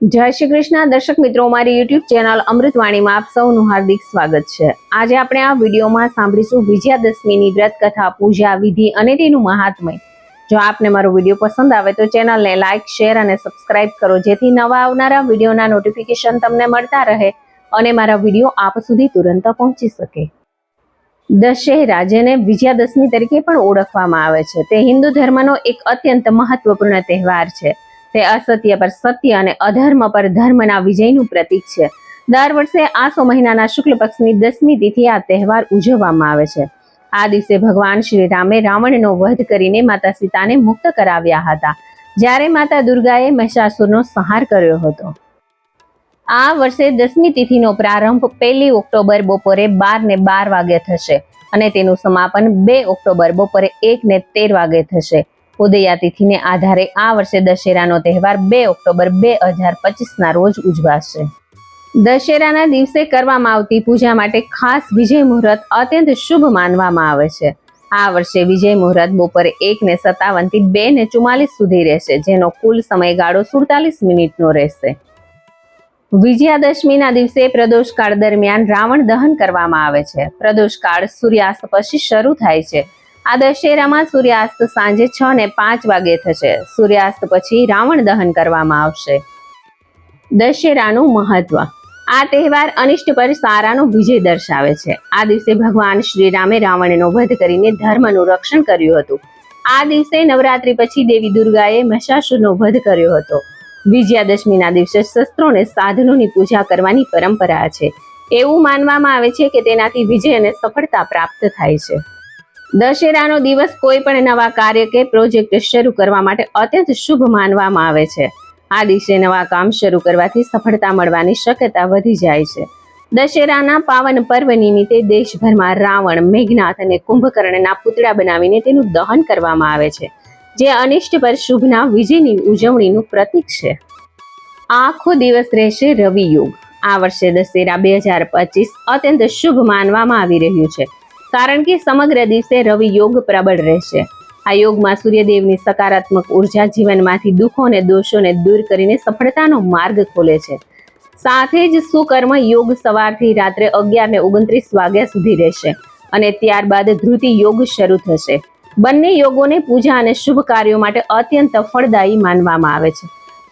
જય શ્રી કૃષ્ણ. દર્શક મિત્રો મારી યુટ્યુબ ચેનલ અમૃતવાણીમાં આપ સૌનું હાર્દિક સ્વાગત છે. આજે આપણે આ વિડીયોમાં સાંભળીશું વિજયાદશમીની વ્રત કથા પૂજા વિધિ અને તેનું મહાત્મય. જો આપને મારો વીડિયો પસંદ આવે તો ચેનલને લાઇક શેર અને સબસ્ક્રાઇબ કરો, જેથી નવા આવનારા વિડીયોના નોટિફિકેશન તમને મળતા રહે અને મારા વીડિયો આપ સુધી તુરંત પહોંચી શકે. દશેરા જેને વિજયાદશમી તરીકે પણ ઓળખવામાં આવે છે. તે હિન્દુ ધર્મનો એક અત્યંત મહત્વપૂર્ણ તહેવાર છે. તે અસત્ય પર સત્ય અને અધર્મ પર ધર્મના વિજયનું પ્રતીક છે. દર વર્ષે આસો મહિનાના શુક્લ પક્ષની દસમી તિથિ આ તહેવાર ઉજવવામાં આવે છે. આ દિવસે ભગવાન શ્રી રામે રાવણનો વધ કરીને માતા સીતાને મુક્ત કરાવ્યા હતા, જ્યારે માતા દુર્ગાએ મહિષાસુરનો સંહાર કર્યો હતો. આ વર્ષે દસમી તિથિનો પ્રારંભ પહેલી ઓક્ટોબર બપોરે બાર ને બાર વાગે થશે અને તેનું સમાપન બે ઓક્ટોબર બપોરે એક ને તેર વાગે થશે. ઉદયા તિથિને આધારે આ વર્ષે દશેરાનો તહેવાર બે ઓક્ટોબર બે હજાર પચીસના રોજ ઉજવાશે. દશેરાના દિવસે કરવામાં આવતી પૂજા માટે ખાસ વિજય મુહૂર્ત અત્યંત શુભ માનવામાં આવે છે. આ વર્ષે વિજય મુહૂર્ત બપોરે એક ને સત્તાવનથી બે ને ચુમ્માલીસ સુધી રહેશે, જેનો કુલ સમયગાળો સુડતાલીસ મિનિટનો રહેશે. વિજયાદશમીના દિવસે પ્રદોષકાળ દરમિયાન રાવણ દહન કરવામાં આવે છે. પ્રદોષકાળ સૂર્યાસ્ત પછી શરૂ થાય છે. આ દશેરામાં સૂર્યાસ્ત સાંજે છ ને પાંચ વાગે થશે. સૂર્યાસ્ત પછી રાવણ દહન કરવામાં આવશે. દશેરાનું મહત્વ. આ તહેવાર અનિષ્ટ પર સારાનો વિજય દર્શાવે છે. આ દિવસે ભગવાન શ્રી રામે રાવણનો વધ કરીને ધર્મનું રક્ષણ કર્યું હતું. આ દિવસે નવરાત્રી પછી દેવી દુર્ગાએ મહિષાસુરનો વધ કર્યો હતો. વિજયાદશમીના દિવસે શસ્ત્રોને સાધનોની પૂજા કરવાની પરંપરા છે. એવું માનવામાં આવે છે કે તેનાથી વિજય અને સફળતા પ્રાપ્ત થાય છે. દશેરાનો દિવસ કોઈ પણ નવા કાર્ય કે પ્રોજેક્ટ શરૂ કરવા માટે અત્યંત શુભ માનવામાં આવે છે. આ દિવસે નવા કામ શરૂ કરવાથી સફળતા મળવાની શક્યતા વધી જાય છે. દશેરાના પાવન પર્વ નિમિત્તે દેશભરમાં રાવણ, મેઘનાથ અને કુંભકર્ણના પુતળા બનાવીને તેનું દહન કરવામાં આવે છે, જે અનિષ્ટ પર શુભના વિજયની ઉજવણીનું પ્રતીક છે. આખો દિવસ રહેશે રવિયુગ. આ વર્ષે દશેરા બે હજાર પચીસ અત્યંત શુભ માનવામાં આવી રહ્યું છે. કારણ કે સમગ્ર દિવસે રવિ યોગ પ્રબળ રહેશે. આ યોગમાં સૂર્યદેવની સકારાત્મક ઊર્જા જીવનમાંથી દુઃખો અને દોષોને દૂર કરીને સફળતાનો માર્ગ ખોલે છે. સાથે જ સુકર્મ યોગ સવારથી રાત્રે અગિયાર ને ઓગણત્રીસ વાગ્યા સુધી રહેશે અને ત્યારબાદ ધૃતિ યોગ શરૂ થશે. બંને યોગોને પૂજા અને શુભ કાર્યો માટે અત્યંત ફળદાયી માનવામાં આવે છે.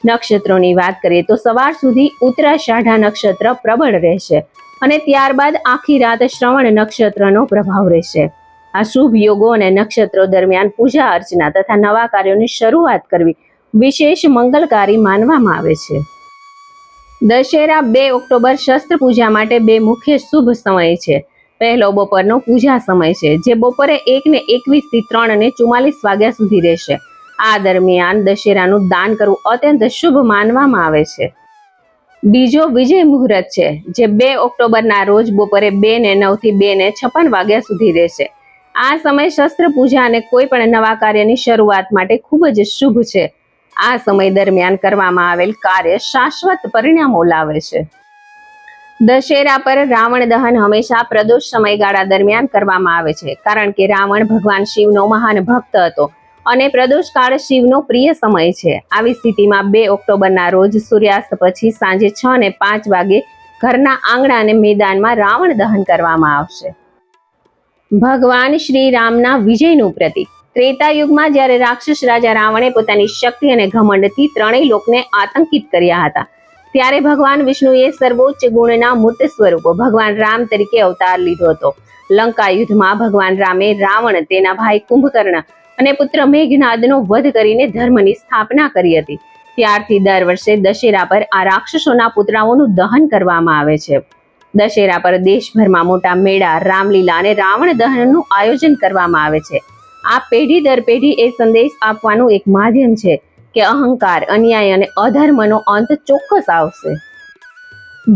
નક્ષત્રોની વાત કરીએ તો સવાર સુધી ઉત્તરાષાઢા નક્ષત્ર પ્રબળ રહેશે. અને ત્યારબાદ આખી રાત શ્રવણ નક્ષત્રનો પ્રભાવ રહેશે. આ શુભ યોગો અને નક્ષત્રો દરમિયાન પૂજા અર્ચના તથા નવા કાર્યોની શરૂઆત કરવી વિશેષ મંગલકારી માનવામાં આવે છે. દશેરા બે ઓક્ટોબર શસ્ત્ર પૂજા માટે બે મુખ્ય શુભ સમય છે. પહેલો બપોરનો પૂજા સમય છે, જે બપોરે એક ને એકવીસથી ત્રણ અને ચુમ્માલીસ વાગ્યા સુધી રહેશે. આ દરમિયાન દશેરાનું દાન કરવું અત્યંત શુભ માનવામાં આવે છે. બીજો વિજય મુહૂર્ત છે, જે બે ઓક્ટોબરના રોજ બપોરે બે ને નવથી બે ને છપ્પન વાગ્યા સુધી રહેશે. આ સમય શસ્ત્ર પૂજા અને કોઈ પણ નવા કાર્યની શરૂઆત માટે ખૂબ જ શુભ છે. આ સમય દરમિયાન કરવામાં આવેલ કાર્ય શાશ્વત પરિણામો લાવે છે. દશેરા પર રાવણ દહન હંમેશા પ્રદોષ સમયગાળા દરમિયાન કરવામાં આવે છે, કારણ કે રાવણ ભગવાન શિવનો મહાન ભક્ત હતો. અને પ્રદોષકાળ શિવનો પ્રિય સમય છે. આવી સ્થિતિમાં બે ઓક્ટોબરના રોજ સૂર્યાસ્ત પછી સાંજે છ ને પાંચ વાગે ઘરના આંગણા અને મેદાનમાં રાવણ દહન કરવામાં આવશે. ભગવાન શ્રી રામના વિજયનું પ્રતીક. ત્રેતા યુગમાં જ્યારે રાક્ષસ રાજા રાવણે પોતાની શક્તિ અને ઘમંડથી ત્રણેય લોકને આતંકિત કર્યા હતા, ત્યારે ભગવાન વિષ્ણુએ સર્વોચ્ચ ગુણના મૂર્ત સ્વરૂપો ભગવાન રામ તરીકે અવતાર લીધો હતો. લંકા યુદ્ધમાં ભગવાન રામે રાવણ, તેના ભાઈ કુંભકર્ણ અને પુત્ર મેઘનાદનો વધ કરીને ધર્મની સ્થાપના કરી હતી. ત્યારથી દર વર્ષે દશેરા પર આ રાક્ષસોના પુતળાઓનું દહન કરવામાં આવે છે. દશેરા પર દેશભરમાં મોટા મેળા, રામલીલા અને રાવણ દહનનું આયોજન કરવામાં આવે છે. આ પેઢી દર પેઢી એ સંદેશ આપવાનું એક માધ્યમ છે કે અહંકાર, અન્યાય અને અધર્મનો અંત ચોક્કસ આવશે.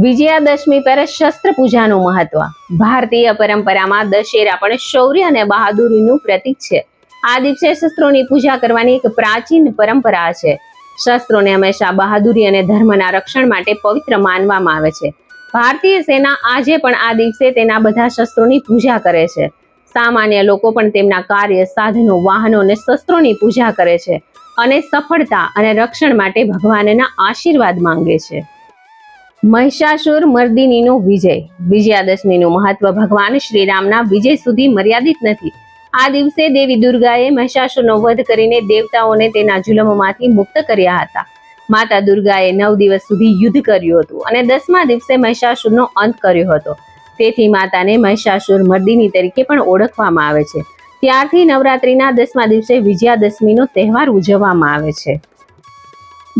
વિજયાદશમી પર શસ્ત્ર પૂજાનું મહત્વ. ભારતીય પરંપરામાં દશેરા પણ શૌર્ય અને બહાદુરીનું પ્રતીક છે. આ દિવસે શસ્ત્રોની પૂજા કરવાની એક પ્રાચીન પરંપરા છે. શસ્ત્રોને હંમેશા બહાદુરી અને ધર્મના રક્ષણ માટે પવિત્ર માનવામાં આવે છે. ભારતીય સેના આજે પણ આ દિવસે તેના બધા શસ્ત્રોની પૂજા કરે છે. સામાન્ય લોકો પણ તેમના કાર્ય, સાધનો, વાહનો અને શસ્ત્રોની પૂજા કરે છે અને સફળતા અને રક્ષણ માટે ભગવાનના આશીર્વાદ માંગે છે. મહિષાસુર મર્દિનીનો વિજય. વિજયાદશમીનું મહત્વ ભગવાન શ્રીરામના વિજય સુધી મર્યાદિત નથી. આ દિવસે દેવી દુર્ગાએ મહિષાસુરનો વધ કરીને દેવતાઓને તેના જુલમમાંથી મુક્ત કર્યા હતા. માતા દુર્ગાએ નવ દિવસ સુધી યુદ્ધ કર્યું હતું અને દસમા દિવસે મહિષાસુરનો અંત કર્યો હતો. તેથી માતાને મહિષાસુર મર્દિની તરીકે પણ ઓળખવામાં આવે છે. ત્યારથી નવરાત્રીના દસમા દિવસે વિજયાદશમીનો તહેવાર ઉજવવામાં આવે છે.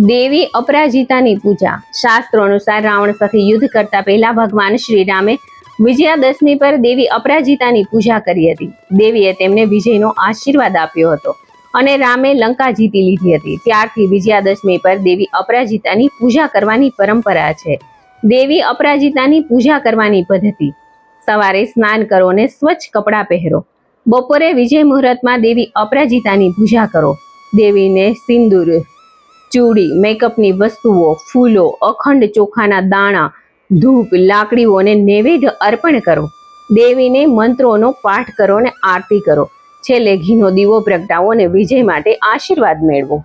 દેવી અપરાજિતાની પૂજા. શાસ્ત્રો અનુસાર રાવણ સાથે યુદ્ધ કરતા પહેલા ભગવાન શ્રી રામે વિજયાદશમી પર દેવી અપરાજિતાની પૂજા કરી હતી. દેવીએ તેમને વિજયનો આશીર્વાદ આપ્યો હતો અને રામે લંકા જીતી લીધી હતી. ત્યારથી વિજયાદશમી પર દેવી અપરાજિતાની પૂજા કરવાની પરંપરા છે. દેવી અપરાજિતાની પૂજા કરવાની પદ્ધતિ. સવારે સ્નાન કરો અને સ્વચ્છ કપડાં પહેરો. બપોરે વિજય મુહૂર્તમાં દેવી અપરાજિતાની પૂજા કરો. દેવીને સિંદૂર, ચૂડી, મેકઅપની વસ્તુઓ, ફૂલો, અખંડ ચોખાના દાણા ધૂપ, લાકડીઓને નૈવેદ્ય અર્પણ કરો. દેવીને મંત્રોનો પાઠ કરો અને આરતી કરો. છેલ્લે ઘીનો દીવો પ્રગટાવો અને વિજય માટે આશીર્વાદ મેળવો.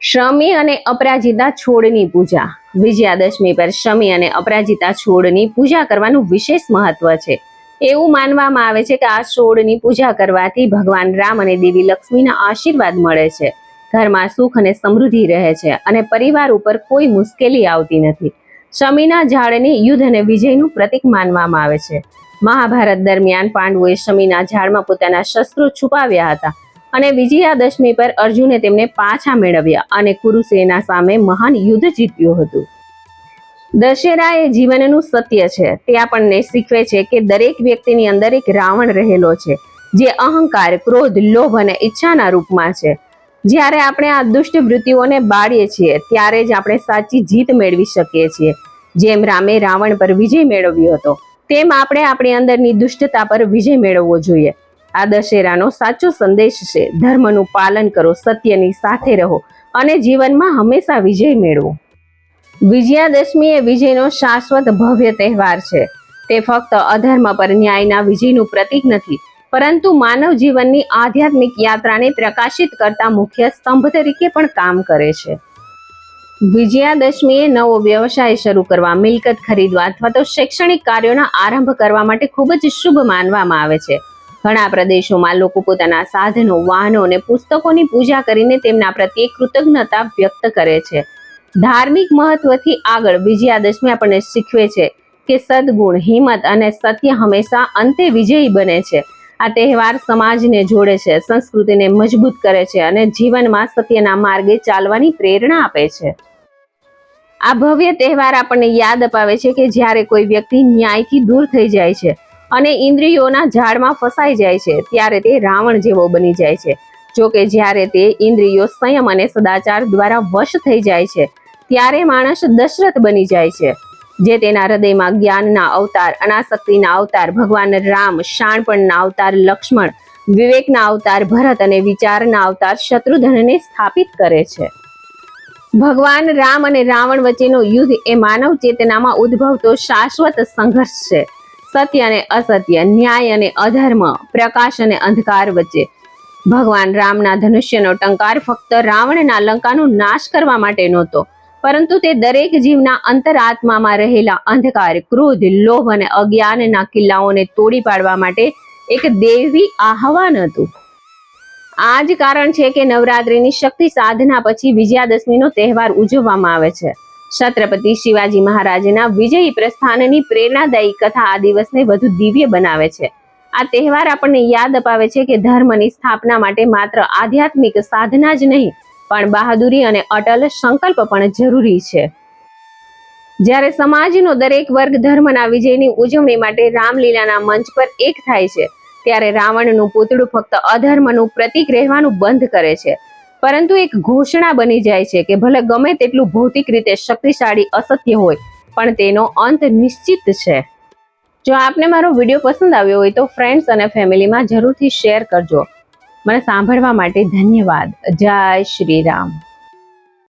શમી અને અપરાજિતા છોડની પૂજા. વિજયાદશમી પર શમી અને અપરાજિતા છોડની પૂજા કરવાનું વિશેષ મહત્વ છે. એવું માનવામાં આવે છે કે આ છોડની પૂજા કરવાથી ભગવાન રામ અને દેવી લક્ષ્મીના આશીર્વાદ મળે છે. ઘરમાં સુખ અને સમૃદ્ધિ રહે છે અને પરિવાર ઉપર કોઈ મુશ્કેલી આવતી નથી. શમીના ઝાડને યુદ્ધ અને વિજયનું પ્રતીક માનવામાં આવે છે. મહાભારત દરમિયાન પાંડવોએ શમીના ઝાડમાં પોતાના શસ્ત્રો છુપાવ્યા હતા અને વિજયાદશમી પર અર્જુને તેમને પાછા મેળવ્યા અને કુરુસેના સામે મહાન યુદ્ધ જીત્યું હતું. દશેરા એ જીવનનું સત્ય છે. તે આપણને શીખવે છે કે દરેક વ્યક્તિની અંદર એક રાવણ રહેલો છે, જે અહંકાર, ક્રોધ, લોભ અને ઈચ્છાના રૂપમાં છે. જ્યારે આપણે આ દુષ્ટ વૃત્તિઓને બાળીએ છીએ, ત્યારે જ આપણે સાચી જીત મેળવી શકીએ છીએ. જેમ રામે રાવણ પર વિજય મેળવ્યો હતો, તેમ આપણે આપણી અંદરની દુષ્ટતા પર વિજય મેળવવો જોઈએ. આ દશેરાનો સાચો સંદેશ છે, ધર્મનું પાલન કરો, સત્યની સાથે રહો અને જીવનમાં હંમેશા વિજય મેળવો. વિજયાદશમી એ વિજયનો શાશ્વત ભવ્ય તહેવાર છે. તે ફક્ત અધર્મ પર ન્યાયના વિજયનું પ્રતીક નથી પરંતુ માનવ જીવનની આધ્યાત્મિક યાત્રાને પ્રકાશિત કરતા મુખ્ય સ્તંભ તરીકે પણ કામ કરે છે. વિજયાદશમીએ નવો વ્યવસાય શરૂ કરવા મિલકત ખરીદવા અથવા તો શૈક્ષણિક કાર્યોના આરંભ કરવા માટે ખૂબ જ શુભ માનવામાં આવે છે. ઘણા પ્રદેશોમાં લોકો પોતાના સાધનો, વાહનો અને પુસ્તકોની પૂજા કરીને તેમના પ્રત્યે કૃતજ્ઞતા વ્યક્ત કરે છે. ધાર્મિક મહત્વથી આગળ વિજયાદશમી આપણને શીખવે છે કે સદગુણ, હિંમત અને સત્ય હંમેશા અંતે વિજયી બને છે. આ તહેવાર સમાજને જોડે છે, સંસ્કૃતિને મજબૂત કરે છે અને જીવનમાં સત્યના માર્ગે ચાલવાની પ્રેરણા આપે છે. આ ભવ્ય તહેવાર આપણને યાદ અપાવે છે કે જ્યારે કોઈ વ્યક્તિ ન્યાયથી દૂર થઈ જાય છે અને ઇન્દ્રિયોના ઝાડમાં ફસાઈ જાય છે, ત્યારે તે રાવણ જેવો બની જાય છે. જો કે જ્યારે તે ઇન્દ્રિયો સંયમ અને સદાચાર દ્વારા વશ થઈ જાય છે, ત્યારે માણસ દશરથ બની જાય છે. જે તેના હૃદયમાં જ્ઞાનના અવતાર, અનાસક્તિના અવતાર, ભગવાન રામ, શાણપણના અવતાર, લક્ષ્મણ, વિવેકના અવતાર, ભરત અને વિચારના અવતાર શત્રુધનને સ્થાપિત કરે છે. ભગવાન રામ અને રાવણ વચ્ચેનો યુદ્ધ એ માનવ ચેતનામાં ઉદ્ભવતો શાશ્વત સંઘર્ષ છે. સત્ય અને અસત્ય, ન્યાય અને અધર્મ, પ્રકાશ અને અંધકાર વચ્ચે. ભગવાન રામના ધનુષ્યનો ટંકાર ફક્ત રાવણના લંકાનો નાશ કરવા માટે નહોતો. પરંતુ તે દરેક જીવના અંતરાત્મામાં રહેલા અંધકાર, ક્રોધ, લોભ અને અજ્ઞાનના કિલ્લાઓને તોડી પાડવા માટે એક દેવી આહવાન હતું. આ જ કારણ છે કે નવરાત્રિની શક્તિ સાધના પછી વિજયાદશમીનો તહેવાર ઉજવવામાં આવે છે. છત્રપતિ શિવાજી મહારાજના વિજયી પ્રસ્થાનની પ્રેરણાદાયી કથા આ દિવસને વધુ દિવ્ય બનાવે છે. આ તહેવાર આપણને યાદ અપાવે છે કે ધર્મની સ્થાપના માટે માત્ર આધ્યાત્મિક સાધના જ નહીં પણ બહાદુરી અને અટલ સંકલ્પ પણ જરૂરી છે. જ્યારે સમાજનો દરેક વર્ગ ધર્મના વિજયની ઉજવણી માટે રામલીલાના મંચ પર એક થાય છે, ત્યારે રાવણનું પૂતળું ફક્ત અધર્મનું પ્રતીક રહેવાનું બંધ કરે છે. પરંતુ એક ઘોષણા બની જાય છે કે ભલે ગમે તેટલું ભૌતિક રીતે શક્તિશાળી અસત્ય હોય, પણ તેનો અંત નિશ્ચિત છે. જો આપને મારો વીડિયો પસંદ આવ્યો હોય તો ફ્રેન્ડ્સ અને ફેમિલીમાં જરૂરથી શેર કરજો. મને સાંભળવા માટે ધન્યવાદ. જય શ્રી રામ.